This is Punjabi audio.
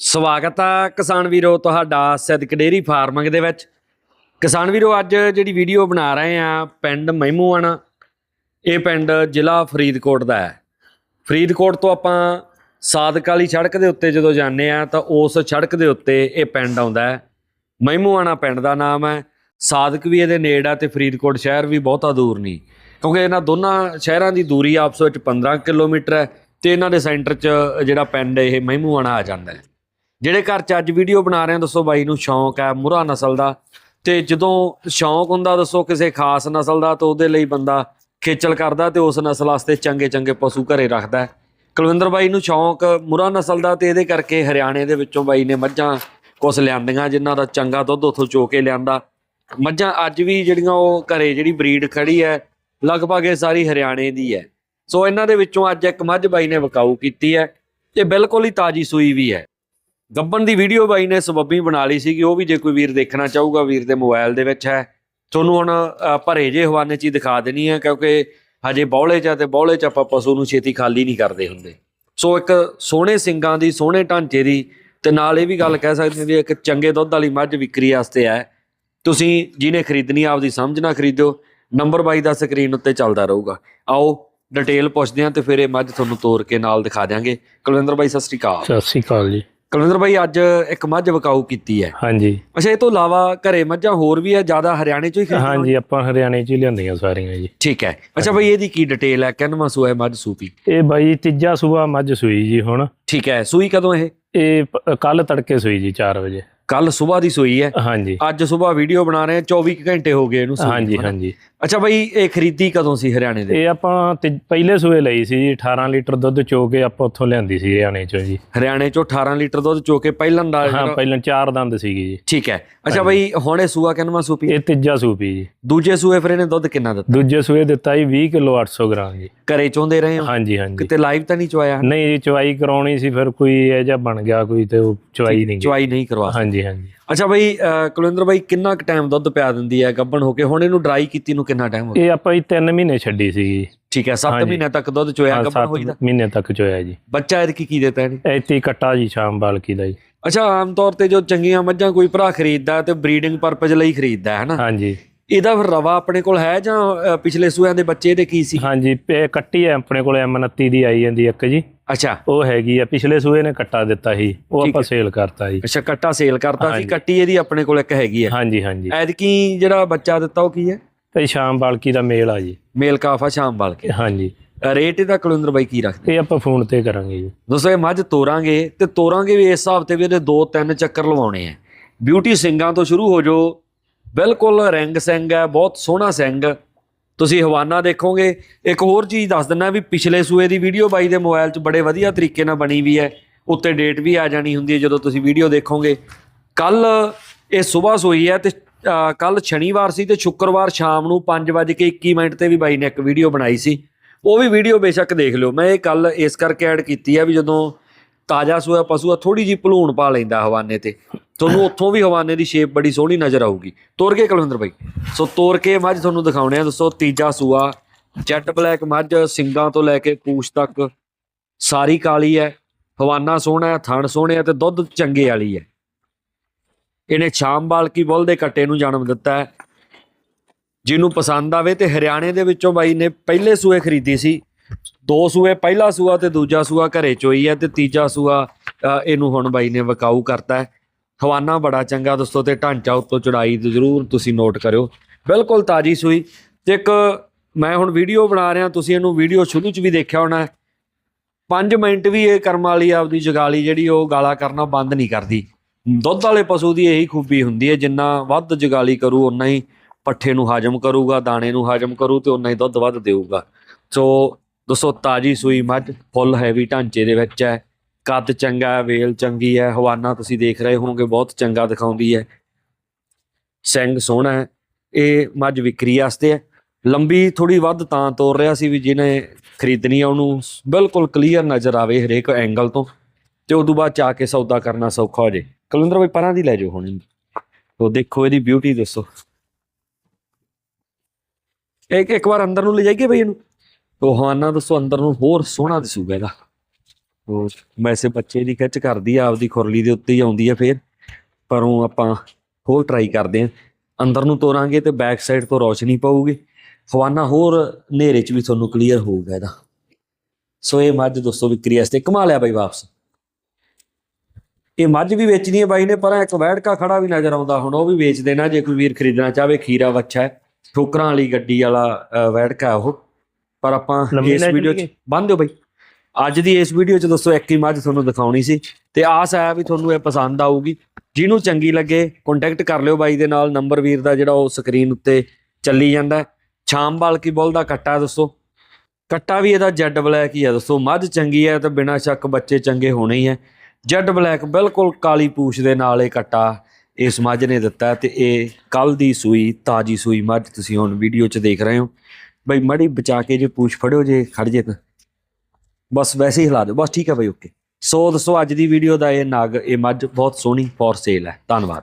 ਸਵਾਗਤ ਆ ਕਿਸਾਨ ਵੀਰੋ ਤੁਹਾਡਾ ਸਿੱਧਕ ਡੇਰੀ ਫਾਰਮਿੰਗ ਦੇ ਵਿੱਚ। ਕਿਸਾਨ ਵੀਰੋ, ਅੱਜ ਜਿਹੜੀ ਵੀਡੀਓ ਬਣਾ ਰਹੇ ਆ ਪਿੰਡ ਮਹਿਮੂਆਣਾ ਇਹ ਪਿੰਡ ਜ਼ਿਲ੍ਹਾ ਫਰੀਦਕੋਟ ਦਾ ਹੈ। ਫਰੀਦਕੋਟ ਤੋਂ ਆਪਾਂ ਸਾਦਕ ਵਾਲੀ ਸੜਕ ਦੇ ਉੱਤੇ ਜਦੋਂ ਜਾਂਦੇ ਆ ਤਾਂ ਉਸ ਸੜਕ ਦੇ ਉੱਤੇ ਇਹ ਪਿੰਡ ਆਉਂਦਾ ਹੈ। ਮਹਿਮੂਆਣਾ ਪਿੰਡ ਦਾ ਨਾਮ ਹੈ। ਸਾਦਕ ਵੀ ਇਹਦੇ ਨੇੜੇ ਆ ਤੇ ਫਰੀਦਕੋਟ ਸ਼ਹਿਰ ਵੀ ਬਹੁਤਾ ਦੂਰ ਨਹੀਂ। ਕਿਉਂਕਿ ਇਹਨਾਂ ਦੋਨਾਂ ਸ਼ਹਿਰਾਂ ਦੀ ਦੂਰੀ ਆਪਸ ਵਿੱਚ 15 ਕਿਲੋਮੀਟਰ ਹੈ ਤੇ ਇਹਨਾਂ ਦੇ ਸੈਂਟਰ 'ਚ ਜਿਹੜਾ ਪਿੰਡ ਇਹ ਮਹਿਮੂਆਣਾ ਆ ਜਾਂਦਾ ਹੈ। ਜਿਹੜੇ ਘਰ 'ਚ ਅੱਜ ਵੀਡੀਓ ਬਣਾ ਰਹੇ ਆ ਦੱਸੋ ਬਾਈ ਨੂੰ ਸ਼ੌਂਕ ਹੈ, ਮੁਰਾ ਨਸਲ ਦਾ। ਤੇ ਜਦੋਂ ਸ਼ੌਂਕ ਹੁੰਦਾ, ਦੱਸੋ ਕਿਸੇ ਖਾਸ ਨਸਲ ਦਾ, ਤਾਂ ਉਹਦੇ ਲਈ ਬੰਦਾ ਖੇਚਲ ਕਰਦਾ ਤੇ ਉਸ ਨਸਲ ਵਾਸਤੇ ਚੰਗੇ ਚੰਗੇ ਪਸ਼ੂ ਘਰੇ ਰੱਖਦਾ ਕੁਲਵਿੰਦਰ ਬਾਈ ਨੂੰ ਸ਼ੌਂਕ ਮੁਰਾ ਨਸਲ ਦਾ ਤੇ ਇਹਦੇ ਕਰਕੇ ਹਰਿਆਣੇ ਦੇ ਵਿੱਚੋਂ ਬਾਈ ਨੇ ਮੱਝਾਂ ਕੁਛ ਲਿਆਂਦੀਆਂ, ਜਿਨ੍ਹਾਂ ਦਾ ਚੰਗਾ ਦੁੱਧ ਉੱਥੋਂ ਚੋ ਕੇ ਲਿਆਂਦਾ। ਮੱਝਾਂ ਅੱਜ ਵੀ ਜਿਹੜੀਆਂ ਉਹ ਘਰੇ ਜਿਹੜੀ ਬਰੀਡ ਖੜੀ ਹੈ, ਲਗਭਗ ਇਹ ਸਾਰੀ ਹਰਿਆਣੇ ਦੀ ਹੈ। ਸੋ ਇਹਨਾਂ ਦੇ ਵਿੱਚੋਂ ਅੱਜ ਇੱਕ ਮੱਝ ਬਾਈ ਨੇ ਵਿਕਾਊ ਕੀਤੀ ਹੈ, ਤੇ ਬਿਲਕੁਲ ਹੀ ਤਾਜੀ ਸੂਈ ਵੀ ਹੈ। ਗੱਬਨ ਦੀ ਵੀਡੀਓ ਬਾਈ ਨੇ ਸਬੱਬੀ ਬਣਾ ਲਈ ਸੀਗੀ, ਉਹ ਵੀ ਜੇ ਕੋਈ ਵੀਰ ਦੇਖਣਾ ਚਾਹੂਗਾ, ਵੀਰ ਦੇ ਮੋਬਾਈਲ ਦੇ ਵਿੱਚ ਹੈ। ਤੁਹਾਨੂੰ ਹੁਣ ਭਰੇ ਜੇ ਹਵਾਨੇ ਚ ਹੀ ਦਿਖਾ ਦੇਣੀ ਹੈ, ਕਿਉਂਕਿ ਹਜੇ ਬੌਲੇ ਚ ਆ ਤੇ ਬੌਲੇ ਚ ਆਪਾਂ ਪਸ਼ੂ ਨੂੰ ਛੇਤੀ ਖਾਲੀ ਨਹੀਂ ਕਰਦੇ ਹੁੰਦੇ। ਸੋ ਇੱਕ ਸੋਹਣੇ ਸਿੰਗਾਂ ਦੀ, ਸੋਹਣੇ ਢਾਂਚੇ ਦੀ ਤੇ ਨਾਲ ਇਹ ਵੀ ਗੱਲ ਕਹਿ ਸਕਦੇ ਵੀ ਇੱਕ ਚੰਗੇ ਦੁੱਧ ਵਾਲੀ ਮੱਝ ਵਿਕਰੀ ਵਾਸਤੇ ਹੈ। ਤੁਸੀਂ ਜਿਹਨੇ ਖਰੀਦਣੀ ਆਪਦੀ ਸਮਝ ਨਾਲ ਖਰੀਦਿਓ। ਨੰਬਰ ਬਾਈ ਦਾ ਸਕਰੀਨ ਉੱਤੇ ਚੱਲਦਾ ਰਹੂਗਾ। ਆਓ ਡਿਟੇਲ ਪੁੱਛਦੇ ਹਾਂ ਤੇ ਫਿਰ ਇਹ ਮੱਝ ਤੁਹਾਨੂੰ ਤੋਰ ਕੇ ਨਾਲ ਦਿਖਾ ਦਿਆਂਗੇ। ਕੁਲਵਿੰਦਰ ਬਾਈ, ਸਤਿ ਸ੍ਰੀ ਅਕਾਲ। ਸਤਿ ਸ਼੍ਰੀ ਅਕਾਲ ਜੀ। ਕੁਲਵਿੰਦਰ ਬਾਈ ਅੱਜ ਇੱਕ ਮੱਝ ਵਿਕਾਊ ਕੀਤੀ ਹੈ। ਹਾਂਜੀ। ਅੱਛਾ ਇਹ ਤੋਂ ਇਲਾਵਾ ਘਰੇ ਮੱਝਾਂ ਹੋਰ ਵੀ ਹੈ ਜ਼ਿਆਦਾ ਹਰਿਆਣੇ ਚੋਂ ਹੀ ਖਰੀਦੀਆਂ ਹਾਂਜੀ ਆਪਾਂ ਹਰਿਆਣੇ ਚ ਹੀ ਲਿਆਂਦੀਆਂ ਸਾਰੀਆਂ ਜੀ। ਠੀਕ ਹੈ। ਅੱਛਾ ਬਾਈ ਇਹਦੀ ਕੀ ਡਿਟੇਲ ਹੈ? ਕਿੰਨਵਾਂ ਸੂਆ ਮੱਝ ਸੂਪੀ? ਇਹ ਬਾਈ ਤੀਜਾ ਸੂਆ ਮੱਝ ਸੂਈ ਜੀ ਹੁਣ। ਠੀਕ ਹੈ ਸੂਈ ਕਦੋਂ ਇਹ? ਇਹ ਕੱਲ ਤੜਕੇ ਸੂਈ ਜੀ 4 ਵਜੇ। ਕੱਲ ਸਵੇਰ ਦੀ ਸੂਈ ਹੈ। ਹਾਂਜੀ। ਅੱਜ ਸਵੇਰ ਵੀਡੀਓ ਬਣਾ ਰਹੇ ਹਾਂ 24 ਕੁ ਘੰਟੇ ਹੋ ਗਏ ਇਹਨੂੰ ਹਾਂਜੀ? ਹਾਂਜੀ। ਅੱਛਾ ਬਾਈ ਇਹ ਖਰੀਦੀ ਕਦੋਂ ਸੀ ਹਰਿਆਣੇ ਦੇ? ਇਹ ਆਪਾਂ ਤਿ- ਪਹਿਲੇ ਸੂਏ ਲਈ ਸੀ ਜੀ 18 ਲੀਟਰ ਦੁੱਧ ਚੋ ਕੇ ਆਪਾਂ ਉੱਥੋਂ ਲਿਆਂਦੀ ਸੀ ਹਰਿਆਣੇ ਚੋਂ ਜੀ। ਹਰਿਆਣੇ ਚੋਂ 18 ਲੀਟਰ ਦੁੱਧ ਚੋ ਕੇ ਪਹਿਲਾਂ ਦਾ ਹਾਂ ਪਹਿਲਾਂ ਚਾਰ ਦੰਦ ਸੀਗੀ ਜੀ। ਠੀਕ ਹੈ। ਅੱਛਾ ਬਾਈ ਹੁਣ ਇਹ ਸੂਆ ਕਿੰਨਵਾਂ ਸੂਪੀ ਇਹ ਤੀਜਾ ਸੂਪੀ ਜੀ। ਦੂਜੇ ਸੂਏ ਫਿਰ ਇਹਨੇ ਦੁੱਧ ਕਿੰਨਾ ਦਿੱਤਾ? ਦੂਜੇ ਸੂਏ ਦਿੱਤਾ ਜੀ 20 ਕਿਲੋ 800 ਗ੍ਰਾਮ ਜੀ। ਘਰੇ ਚੋਂਦੇ ਰਹੇ ਹੋ? ਹਾਂਜੀ ਹਾਂਜੀ। ਕਿਤੇ ਲਾਈਵ ਤਾਂ ਨਹੀਂ ਚਵਾਇਆ ਨਹੀਂ ਜੀ ਚਵਾਈ ਕਰਾਉਣੀ ਸੀ ਫਿਰ ਕੋਈ ਇਹ ਜਿਹਾ ਬਣ ਗਿਆ ਕੋਈ ਤੇ ਉਹ ਚਵਾਈ ਨਹੀਂ ਗਈ। ਚਵਾਈ ਨਹੀਂ ਕਰਵਾ ਹਾਂਜੀ ਹਾਂਜੀ। ਅੱਛਾ ਬਾਈ ਅਹ, ਕੁਲਵਿੰਦਰ ਬਾਈ ਕਿੰਨਾ ਕੁ ਟਾਈਮ ਦੁੱਧ ਪਿਆ ਦਿੰਦੀ ਹੈ? ਗੱਭਣ ਹੋ ਕੇ ਹੁਣ ਇਹਨੂੰ ਡਰਾਈ ਕੀਤੀ ਨੂੰ ਕਿੰਨਾ ਟਾਈਮ ਹੋ ਗਿਆ? ਇਹ ਆਪਾਂ ਜੀ 3 ਮਹੀਨੇ ਛੱਡੀ ਸੀਗੀ। ਠੀਕ ਹੈ 7 ਹਾਂਜੀ। ਮਹੀਨੇ ਤੱਕ ਦੁੱਧ ਚੋਇਆ ਗੱਭਣ ਸੱਤ ਹੋਈਦਾ ਮਹੀਨੇ ਤੱਕ ਚੋਇਆ ਜੀ। ਬੱਚਾ ਇਹਦੇ ਕੀ ਕੀ ਦਿੱਤਾ ਇਹਨੇ? ਐਤੀ ਕੱਟਾ ਜੀ ਸ਼ਾਮ ਬਾਲਕੀ ਦਾ ਜੀ। ਅੱਛਾ ਆਮ ਤੌਰ ਤੇ ਜੋ ਚੰਗੀਆਂ ਮੱਝਾਂ ਕੋਈ ਭਰਾ ਖਰੀਦਦਾ ਤੇ ਬਰੀਡਿੰਗ ਪਰਪਸ ਲਈ ਖਰੀਦਦਾ ਹੈ ਨਾ? ਹਾਂਜੀ। ਇਹਦਾ ਫਿਰ ਰਵਾ ਆਪਣੇ ਕੋਲ ਹੈ ਜਾਂ ਪਿਛਲੇ ਸੂਆਂ ਦੇ ਬੱਚੇ ਇਹਦੇ ਕੀ ਸੀ? ਹਾਂਜੀ ਇਹ ਕੱਟੀ ਹੈ ਆਪਣੇ ਕੋਲ M29 ਦੀ ਆਈ ਜਾਂਦੀ ਇੱਕ ਜੀ। ਅੱਛਾ। ਉਹ ਹੈਗੀ ਆ ਪਿਛਲੇ ਸੂਏ ਨੇ ਕੱਟਾ ਦਿੱਤਾ ਸੀ ਉਹ ਆਪਾਂ ਸੇਲ ਕਰਤਾ ਜੀ ਅੱਛਾ ਕੱਟਾ ਸੇਲ ਕਰਤਾ ਸੀ। ਕੱਟੀ ਇਹਦੀ ਆਪਣੇ ਕੋਲ ਇੱਕ ਹੈਗੀ ਹੈ ਹਾਂਜੀ ਹਾਂਜੀ। ਐਤਕੀ ਜਿਹੜਾ ਬੱਚਾ ਦਿੱਤਾ ਉਹ ਕੀ ਹੈ? ਤੇ ਸ਼ਾਮ ਬਾਲਕੀ ਦਾ ਮੇਲ ਆ ਜੀ। ਮੇਲ ਕਾਫਾ ਸ਼ਾਮ ਵਾਲ ਕੇ ਹਾਂਜੀ। ਰੇਟ ਇਹਦਾ ਕੁਲਿੰਦਰ ਬਾਈ ਕੀ ਰੱਖਦੇ? ਇਹ ਆਪਾਂ ਫੋਨ ਤੇ ਕਰਾਂਗੇ ਜੀ। ਦੋਸਤੋ ਇਹ ਮੱਝ ਤੋਰਾਂਗੇ ਤੇ ਤੋਰਾਂਗੇ ਵੀ ਇਸ ਹਿਸਾਬ ਤੇ ਵੀ ਇਹਦੇ ਦੋ ਤਿੰਨ ਚੱਕਰ ਲਵਾਉਣੇ ਆ। ਬਿਊਟੀ ਸਿੰਘਾਂ ਤੋਂ ਸ਼ੁਰੂ ਹੋ ਜੋ ਬਿਲਕੁਲ ਰਿੰਗ ਸਿੰਘ ਹੈ ਬਹੁਤ ਸੋਹਣਾ ਸਿੰਘ। ਤੁਸੀਂ ਹਵਾਨਾ ਦੇਖੋਗੇ। ਇੱਕ ਹੋਰ ਚੀਜ਼ ਦੱਸ ਦਿੰਦਾ ਵੀ ਪਿਛਲੇ ਸੂਏ ਦੀ ਵੀਡੀਓ ਬਾਈ ਦੇ ਮੋਬਾਈਲ 'ਚ ਬੜੇ ਵਧੀਆ ਤਰੀਕੇ ਨਾਲ ਬਣੀ ਵੀ ਹੈ। ਉੱਤੇ ਡੇਟ ਵੀ ਆ ਜਾਣੀ ਹੁੰਦੀ ਹੈ ਜਦੋਂ ਤੁਸੀਂ ਵੀਡੀਓ ਦੇਖੋਗੇ। ਕੱਲ ਇਹ ਸਵੇਰ ਸੋਈ ਹੈ ਤੇ ਕੱਲ ਸ਼ਨੀਵਾਰ ਸੀ ਤੇ ਸ਼ੁੱਕਰਵਾਰ ਸ਼ਾਮ ਨੂੰ 5:21 ਮਿੰਟ ਤੇ ਵੀ ਬਾਈ ਨੇ ਇੱਕ ਵੀਡੀਓ ਬਣਾਈ ਸੀ। ਉਹ ਵੀ ਵੀਡੀਓ ਬੇਸ਼ੱਕ ਦੇਖ ਲਿਓ। ਮੈਂ ਇਹ ਕੱਲ ਇਸ ਕਰਕੇ ਐਡ ਕੀਤੀ ਹੈ ਵੀ ਜਦੋਂ ਤਾਜ਼ਾ ਸੋਇਆ ਪਸ਼ੂ ਆ ਥੋੜੀ ਜੀ ਭਲੂਣ ਪਾ ਲੈਂਦਾ ਹਵਾਨੇ ਤੇ। ਤੁਹਾਨੂੰ ਉੱਥੋਂ ਵੀ ਹਵਾਨੇ ਦੀ ਸ਼ੇਪ ਬੜੀ ਸੋਹਣੀ ਨਜ਼ਰ ਆਊਗੀ। ਤੋਰ ਕੇ ਕੁਲਵਿੰਦਰ ਬਾਈ। ਸੋ ਤੋਰ ਕੇ ਮੱਝ ਤੁਹਾਨੂੰ ਦਿਖਾਉਣੇ ਆ ਦੱਸੋ ਤੀਜਾ ਸੂਆ ਜੈਟ ਬਲੈਕ ਮੱਝ, ਸਿੰਗਾਂ ਤੋਂ ਲੈ ਕੇ ਪੂਛ ਤੱਕ। ਸਾਰੀ ਕਾਲੀ ਹੈ, ਹਵਾਨਾ ਸੋਹਣਾ ਹੈ, ਥਣ ਸੋਹਣੇ ਆ ਤੇ ਦੁੱਧ ਚੰਗੇ ਵਾਲੀ ਹੈ। ਇਹਨੇ ਸ਼ਾਮ ਬਾਲਕੀ ਬੁੱਲ ਦੇ ਕੱਟੇ ਨੂੰ ਜਨਮ ਦਿੱਤਾ ਹੈ। ਜਿਹਨੂੰ ਪਸੰਦ ਆਵੇ ਤੇ ਹਰਿਆਣੇ ਦੇ ਵਿੱਚੋਂ ਬਾਈ ਨੇ ਪਹਿਲੇ ਸੂਏ ਖਰੀਦੀ ਸੀ। ਦੋ ਸੂਏ, ਪਹਿਲਾ ਸੂਆ ਤੇ ਦੂਜਾ ਸੂਆ ਘਰੇ ਚੋਈ ਹੈ ਤੇ ਤੀਜਾ ਸੂਆ ਇਹਨੂੰ ਹੁਣ ਬਾਈ ਨੇ ਵਕਾਊ ਕਰਤਾ ਹੈ। ਹਵਾਨਾ ਬੜਾ ਚੰਗਾ ਦੋਸਤੋ ਤੇ ਢਾਂਚਾ ਉੱਤੋਂ ਚੜਾਈ ਤੇ ਜ਼ਰੂਰ ਤੁਸੀਂ ਨੋਟ ਕਰਿਓ। ਬਿਲਕੁਲ ਤਾਜੀ ਸੂਈ। ਤੇ ਇੱਕ ਮੈਂ ਹੁਣ ਵੀਡੀਓ ਬਣਾ ਰਿਹਾ, ਤੁਸੀਂ ਇਹਨੂੰ ਵੀਡੀਓ ਸ਼ੁਰੂ ਚ ਵੀ ਦੇਖਿਆ ਹੋਣਾ। 5 ਮਿੰਟ ਵੀ ਇਹ ਕਰਮ ਵਾਲੀ ਆਪਦੀ ਜਗਾਲੀ ਜਿਹੜੀ ਉਹ ਗਾਲਾ ਕਰਨਾ ਬੰਦ ਨਹੀਂ ਕਰਦੀ। ਦੁੱਧ ਵਾਲੇ ਪਸ਼ੂ ਦੀ ਇਹੀ ਖੂਬੀ ਹੁੰਦੀ ਹੈ, ਜਿੰਨਾ ਵੱਧ ਜਗਾਲੀ ਕਰੂ ਉਨਾ ਹੀ ਪੱਠੇ ਨੂੰ ਹਾਜ਼ਮ ਕਰੂਗਾ, ਦਾਣੇ ਨੂੰ ਹਾਜ਼ਮ ਕਰੂ ਤੇ ਉਨਾ ਹੀ ਦੁੱਧ ਵੱਧ ਦੇਊਗਾ। ਸੋ ਦੋਸਤੋ ਤਾਜੀ ਸੂਈ ਮੱਝ, ਫੁੱਲ ਹੈਵੀ ਢਾਂਚੇ ਦੇ ਵਿੱਚ ਹੈ। ਕੱਦ ਚੰਗਾ ਹੈ, ਵੇਲ ਚੰਗੀ ਹੈ, ਹਵਾਨਾ ਤੁਸੀਂ ਦੇਖ ਰਹੇ ਹੋਵੋਗੇ, ਬਹੁਤ ਚੰਗਾ ਦਿਖਾਉਂਦੀ ਹੈ। ਸਿੰਘ ਸੋਹਣਾ ਹੈ, ਇਹ ਮੱਝ ਵਿਕਰੀ ਵਾਸਤੇ ਹੈ। ਲੰਬੀ ਥੋੜੀ ਵੱਧ ਤਾਂ ਤੋਰ ਰਿਹਾ ਸੀ ਵੀ ਜਿਹਨੇ ਖਰੀਦਣੀ ਆ, ਉਹਨੂੰ ਬਿਲਕੁਲ ਕਲੀਅਰ ਨਜ਼ਰ ਆਵੇ ਹਰੇਕ ਐਂਗਲ ਤੋਂ ਤੇ ਉਦੋਂ ਬਾਅਦ ਚ ਕੇ ਸੌਦਾ ਕਰਨਾ ਸੌਖਾ ਹੋ ਜੇ ਕਲਿੰਦਰ ਬਈ, ਪਰਾਂ ਦੀ ਲੈ ਜਾਓ ਹੁਣ। ਉਹ ਦੇਖੋ ਇਹਦੀ ਬਿਊਟੀ ਦੱਸੋ। ਇੱਕ ਇੱਕ ਵਾਰ ਅੰਦਰ ਨੂੰ ਲੈ ਜਾਈਏ ਬਈ ਇਹਨੂੰ। ਉਹ ਹਵਾਨਾ ਦੱਸੋ, ਅੰਦਰ ਨੂੰ ਹੋਰ ਸੋਹਣਾ ਦਿਸੂਗਾ ਇਹਦਾ। ਵੈਸੇ ਬੱਚੇ ਦੀ ਖਿੱਚ ਕਰਦੀ ਆ ਆਪਦੀ ਖੁਰਲੀ ਦੇ ਉੱਤੇ ਹੀ ਆਉਂਦੀ ਆ ਫੇਰ ਪਰ ਉਹ ਆਪਾਂ ਹੋਰ ਟਰਾਈ ਕਰਦੇ ਆ। ਅੰਦਰ ਨੂੰ ਤੋਰਾਂਗੇ ਤੇ ਬੈਕ ਸਾਈਡ ਤੋਂ ਰੋਸ਼ਨੀ ਪਊਗੀ। ਹਵਾਨਾ ਹੋਰ ਹਨੇਰੇ 'ਚ ਵੀ ਤੁਹਾਨੂੰ ਕਲੀਅਰ ਹੋਊਗਾ ਇਹਦਾ। ਸੋ ਇਹ ਮੱਝ ਦੋਸਤੋ ਵਿਕਰੀ ਵਾਸਤੇ ਕਮਾ ਲਿਆ ਬਾਈ ਵਾਪਸ। ਇਹ ਮੱਝ ਵੀ ਵੇਚਣੀ ਹੈ ਬਾਈ ਨੇ ਪਰ ਇੱਕ ਵੈੜਕਾ ਖੜਾ ਵੀ ਨਜ਼ਰ ਆਉਂਦਾ ਹੁਣ ਉਹ ਵੀ ਵੇਚ ਦੇਣਾ ਜੇ ਕੋਈ ਵੀਰ ਖਰੀਦਣਾ ਚਾਹਵੇ ਖੀਰਾ ਵੱਛਾ ਹੈ। ਠੋਕਰਾਂ ਵਾਲੀ ਗੱਡੀ ਵਾਲਾ ਵੈੜਕਾ ਉਹ। ਪਰ ਆਪਾਂ ਇਸ ਵੀਡੀਓ 'ਚ? ਬੰਨ ਦਿਓ ਬਾਈ। ਅੱਜ ਦੀ ਇਸ ਵੀਡੀਓ 'ਚ ਦੋਸਤੋ ਇੱਕ ਹੀ ਮੱਝ ਤੁਹਾਨੂੰ ਦਿਖਾਉਣੀ ਸੀ ਤੇ ਆਸ ਹੈ ਵੀ ਤੁਹਾਨੂੰ ਇਹ ਪਸੰਦ ਆਊਗੀ। ਜਿਹਨੂੰ ਚੰਗੀ ਲੱਗੇ ਕੰਟੈਕਟ ਕਰ ਲਿਓ ਬਾਈ ਦੇ ਨਾਲ ਨੰਬਰ ਵੀਰ ਦਾ ਜਿਹੜਾ ਉਹ ਸਕਰੀਨ ਉੱਤੇ ਚੱਲੀ ਜਾਂਦਾ ਹੈ। ਸ਼ਾਮ ਬਾਲਕੀ ਬੁੱਲ ਦਾ ਕੱਟਾ ਦੋਸਤੋ ਕੱਟਾ ਵੀ ਇਹਦਾ ਜੈਡ ਬਲੈਕ ਹੀ ਹੈ ਦੋਸਤੋ ਮੱਝ ਚੰਗੀ ਹੈ ਤਾਂ ਬਿਨਾਂ ਸ਼ੱਕ ਬੱਚੇ ਚੰਗੇ ਹੋਣੇ ਹੀ ਹੈ। ਜੈਡ ਬਲੈਕ ਬਿਲਕੁਲ ਕਾਲੀ ਪੂਛ ਦੇ ਨਾਲ ਇਹ ਕੱਟਾ ਇਸ ਮੱਝ ਨੇ ਦਿੱਤਾ ਹੈ ਤੇ ਇਹ ਕੱਲ ਦੀ ਸੂਈ, ਤਾਜੀ ਸੂਈ ਮੱਝ ਤੁਸੀਂ ਹੁਣ ਵੀਡੀਓ 'ਚ ਦੇਖ ਰਹੇ ਹੋ। ਬਈ ਮੜੀ ਬਚਾ ਕੇ ਜੇ ਪੂਛ ਫੜਿਓ ਜੇ, ਖੜ ਜੇ ਤਾਂ। ਬਸ ਵੈਸੇ ਹੀ ਹਿਲਾ ਦਿਓ। ਬਸ ਠੀਕ ਹੈ ਬਈ, ਓਕੇ। ਸੋ ਦੋਸਤੋ, ਅੱਜ ਦੀ ਵੀਡੀਓ ਦਾ ਇਹ ਨਾਗ, ਇਹ ਮੱਝ ਬਹੁਤ ਸੋਹਣੀ ਫॉर ਸੇਲ ਹੈ। ਧੰਨਵਾਦ।